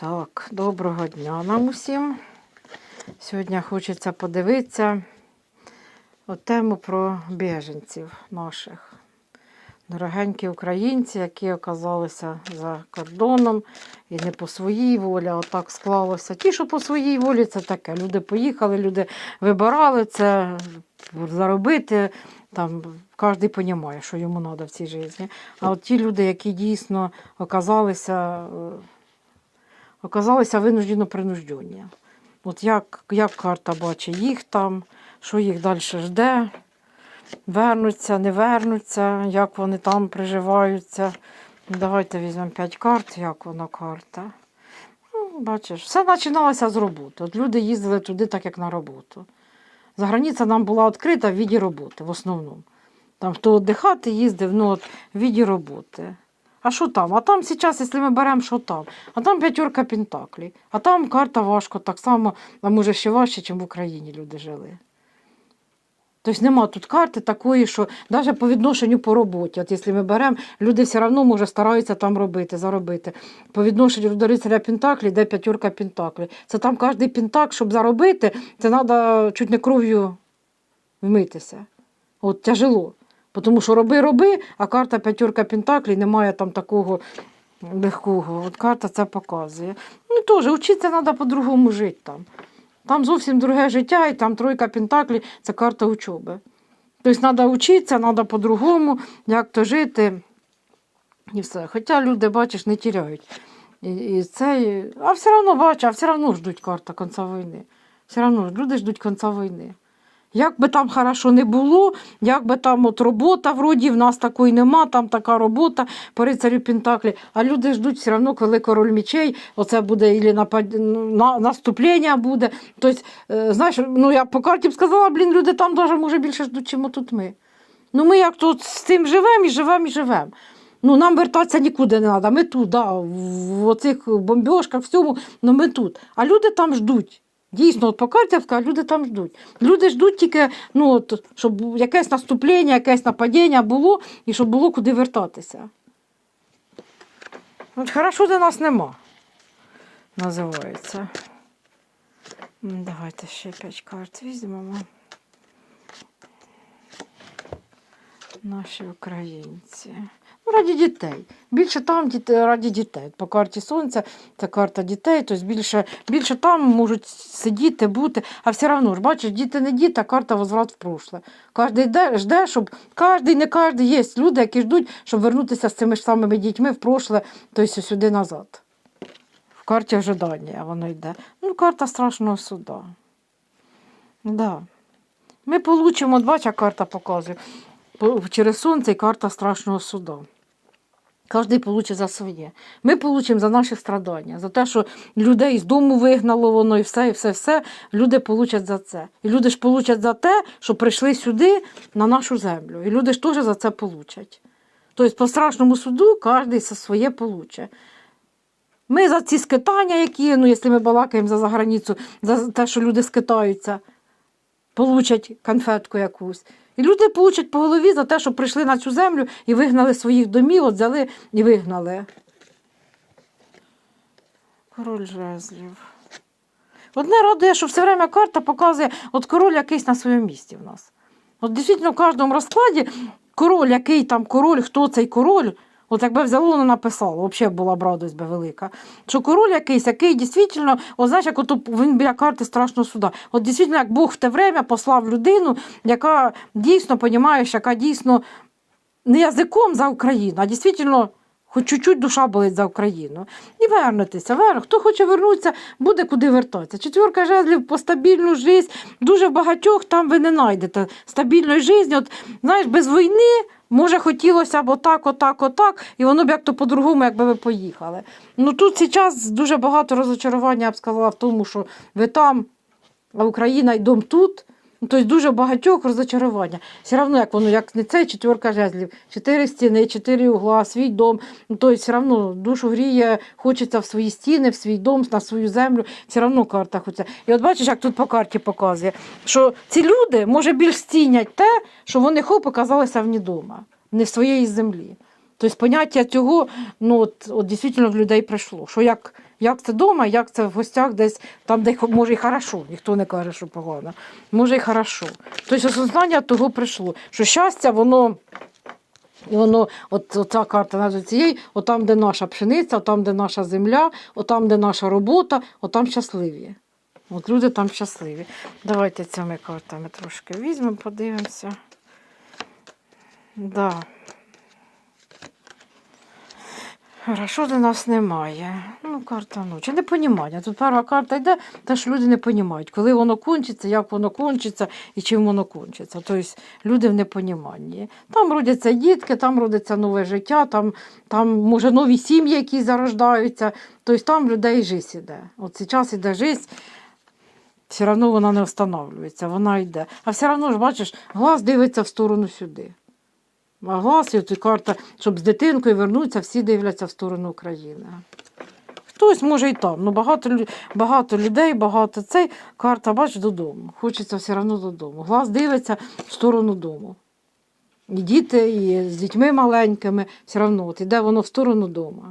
Так, доброго дня нам усім. Сьогодні хочеться подивитися от тему про біженців наших. Дорогенькі українці, які оказалися за кордоном і не по своїй волі, а отак склалося. Ті, що по своїй волі, це таке. Люди поїхали, люди вибирали це заробити. Там кожен розуміє, що йому треба в цій житті. А от ті люди, які дійсно оказалися, е, оказалися винуждено принуждені. От як, як карта бачить їх там, що їх далі жде, вернуться, не вернуться, як вони там приживаються. Давайте візьмемо 5 карт, як вона карта. Ну, бачиш, все починалося з роботи. От люди їздили туди, так як на роботу. За границя нам була відкрита в віді роботи в основному. Там хто віддихати їздив, ну от в віді роботи. А що там? А там зараз, якщо ми беремо, що там? А там п'ятерка пентаклей. А там карта важко, так само, а може ще важче, ніж в Україні люди жили. Тобто нема тут карти такої, що навіть по відношенню по роботі, от якщо ми беремо, люди все одно може стараються там робити, заробити. По відношенню до рицаря Пентаклі йде п'ятерка Пентаклі. Це там кожен пентак, щоб заробити, це треба чуть не кров'ю вмитися. От тяжело. Тому що роби, роби, а карта п'ятерка Пентаклі немає там такого легкого. От карта це показує. Ну теж вчитися треба по-другому жити там. Там зовсім друге життя, і там тройка Пентаклі це карта учоби. Тобто треба вчитися, треба по-другому, як то жити. І все. Хоча люди, бачиш, не тіряють. І, і це, а все одно бачу, а все одно ждуть карта кінця війни. Все одно люди ждуть кінця війни. Як би там хорошо не було, як би там от робота, вроді в нас такої нема, там така робота по рицарю Пентаклі, а люди ждуть все одно, коли король мічей, оце буде і напад... на... наступлення буде. Тобто, е, знаєш, ну я по карті б сказала, блін, люди там даже може більше ждуть, чим тут ми. Ну ми як тут з цим живемо і живемо і живемо. Ну, нам вертатися нікуди не треба. Ми тут, да, в оцих бомбьошках, всьому, ну ми тут. А люди там ждуть. Дійсно, от по карті я люди там ждуть. Люди ждуть тільки, ну, от, щоб якесь наступлення, якесь нападіння було і щоб було куди вертатися. От хорошо, де нас нема. Називається. Давайте ще 5 карт візьмемо. Наші українці. Ну, раді дітей. Більше там діти, раді дітей. По карті Сонця це карта дітей, тобто більше, більше там можуть сидіти, бути. А все одно ж, бачиш, діти не діти, а карта возврат в прошле. Кожен йде, жде, щоб кожен, не кожен є люди, які ждуть, щоб вернутися з цими ж самими дітьми в прошле, тобто сюди назад. В карті ожидання воно йде. Ну, карта страшного суда. Да. Ми получимо, бачиш, карта показує. Через сонце і карта страшного суда. Кожен получить за своє. Ми получимо за наші страдання, за те, що людей з дому вигнало воно і все, і все, все. Люди получать за це. І люди ж получать за те, що прийшли сюди на нашу землю. І люди ж теж за це получать. Тобто, по страшному суду кожен за своє получить. Ми за ці скитання, які, ну, якщо ми балакаємо за заграницю, за те, що люди скитаються, получать конфетку якусь. І люди получать по голові за те, що прийшли на цю землю і вигнали своїх домів, от взяли і вигнали. Король жезлів. Одне радує, що все время карта показує, от король якийсь на своєму місці в нас. От дійсно в кожному розкладі король, який там король, хто цей король, от якби взяло, воно написало, взагалі була б радость би велика. Що король якийсь, який дійсно, от знаєш, як ото він біля карти страшного суда. От дійсно, як Бог в те время послав людину, яка дійсно, розумієш, яка дійсно не язиком за Україну, а дійсно. Хоч чуть-чуть душа болить за Україну. І вернутися. Вер... Хто хоче вернутися, буде куди вертатися. Четверка жезлів по стабільну життя. Дуже багатьох там ви не знайдете стабільної житті. От, знаєш, без війни, може, хотілося б отак, отак, отак, і воно б як-то по-другому, якби ви поїхали. Ну тут зараз дуже багато розочарування, я б сказала, в тому, що ви там, а Україна і дом тут. Ну, тобто дуже багатьох розочарування. Все одно, як воно, як не цей четверка жезлів, чотири стіни, чотири угла, свій дом. Ну, тобто, все одно душу гріє, хочеться в свої стіни, в свій дом, на свою землю. Все одно карта хочеться. І от бачиш, як тут по карті показує, що ці люди, може, більш цінять те, що вони хоп оказалися вні дома, не в своєї землі. Тобто поняття цього, ну от, от дійсно в людей прийшло. Що як Як це вдома, як це в гостях десь, там, де може і хорошо, ніхто не каже, що погано. Може і хорошо. Тобто осознання того прийшло, що щастя, воно. І воно, от ця карта назва цієї, отам, де наша пшениця, отам, де наша земля, отам, де наша робота, отам щасливі. От люди там щасливі. Давайте цими картами трошки візьмемо, подивимося. Да. Хорошо до нас немає. Ну, карта ночі. Непонімання. Тут перша карта йде, те, що люди не розуміють, коли воно кончиться, як воно кончиться і чим воно кончиться. Тобто люди в непоніманні. Там родяться дітки, там родиться нове життя, там, там може нові сім'ї, які зарождаються. Тобто там людей життя іде. От зараз іде життя, все одно вона не встановлюється, вона йде. А все одно ж, бачиш, глаз дивиться в сторону сюди. От карта, щоб з дитинкою вернутися, всі дивляться в сторону України. Хтось може і там. Ну, багато, багато людей, багато цей. Карта, бач, додому. Хочеться все одно додому. Глаз дивиться в сторону дому. І діти, і з дітьми маленькими, все одно от іде воно в сторону дому.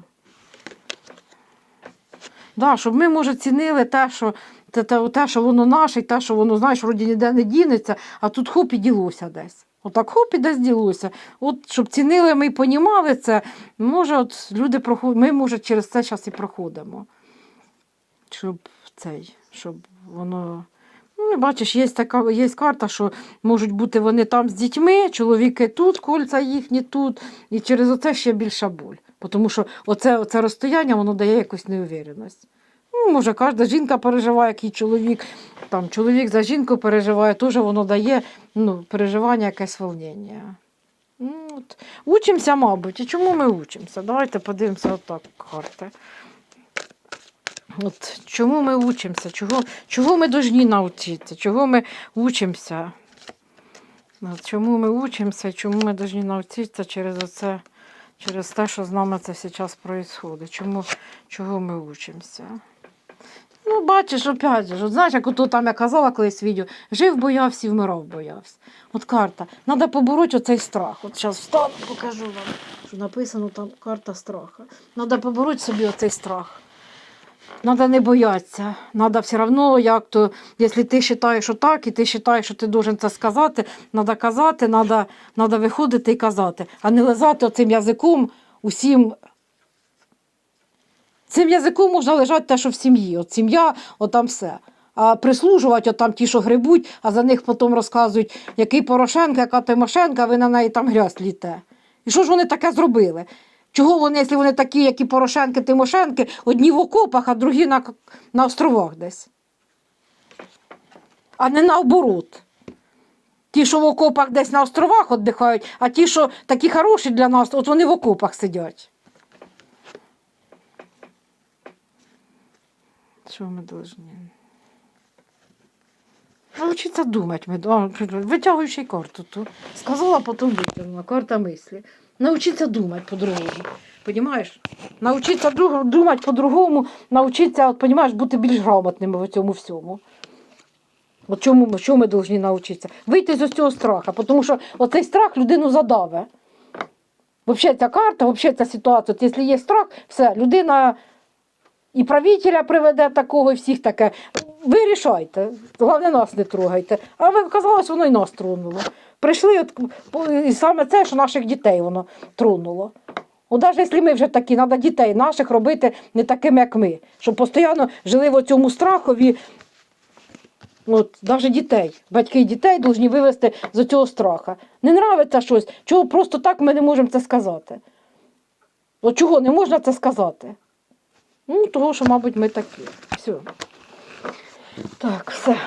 Да, щоб ми, може, цінили те, що, те, те, те, що воно наше, і те, що воно, знаєш, вроді ніде не дінеться, а тут хоп і ділося десь. Отак хоп і десь ділося. От щоб цінили ми і понімали це, може, от люди проходять, ми, може, через це зараз і проходимо. Щоб цей, щоб воно. Ну, бачиш, є така є карта, що можуть бути вони там з дітьми, чоловіки тут, кольця їхні тут, і через оце ще більша боль. Тому що оце, оце розстояння воно дає якусь неувіреність. Ну, може, кожна жінка переживає, який чоловік, там чоловік за жінку переживає, теж воно дає ну, переживання, якесь волнення. Ну, от. Учимося, мабуть. І чому ми учимося? Давайте подивимося отак карти. От чому ми учимося? Чого, чого ми повинні навчитися? Чого ми учимося? От, чому ми учимося чому ми повинні навчитися через оце, через те, що з нами це зараз відбувається? Чому, чого ми учимося? Ну, бачиш, опять же, знаєш, як ото там я казала колись відео, жив боявся і вмирав боявся. От карта. Треба побороти оцей страх. От зараз встану, покажу вам, що написано там карта страха. Треба побороти собі оцей страх. Надо не боятися. Надо все одно, як то, якщо ти вважаєш, що так, і ти вважаєш, що ти должен це сказати, треба казати, треба, треба виходити і казати, а не лизати оцим язиком усім. Цим язиком можна лежати те, що в сім'ї. От сім'я, от там все. А прислужувати, от там ті, що грибуть, а за них потім розказують, який Порошенко, яка Тимошенка, ви на неї там грязь літе. І що ж вони таке зробили? Чого вони, якщо вони такі, як і Порошенки, Тимошенки, одні в окопах, а другі на, на островах десь? А не наоборот. Ті, що в окопах десь на островах віддихають, а ті, що такі хороші для нас, от вони в окопах сидять. Що ми повинні? Научиться а, витягуючи карту ту. Сказала, потім витягнула. Карта мислі. Научиться думати по-другому. Понимаєш? Научиться думати по-другому, научиться, от, понимаєш, бути більш грамотними в цьому всьому. От чому, що ми повинні навчитися? Вийти з цього страха, тому що оцей страх людину задаве. Взагалі ця карта, взагалі ця ситуація, якщо є страх, все, людина і правителя приведе такого, і всіх таке. Ви рішайте, головне нас не трогайте. А ви казалось, воно і нас тронуло. Прийшли, от, і саме це, що наших дітей воно тронуло. От навіть якщо ми вже такі, треба дітей наших робити не такими, як ми, щоб постійно жили в цьому страхові. От, навіть дітей, батьки дітей повинні вивести з цього страха. Не нравиться щось, чого просто так ми не можемо це сказати. От чого не можна це сказати? Ну, того, що, мабуть, ми такі. Все. Так, все.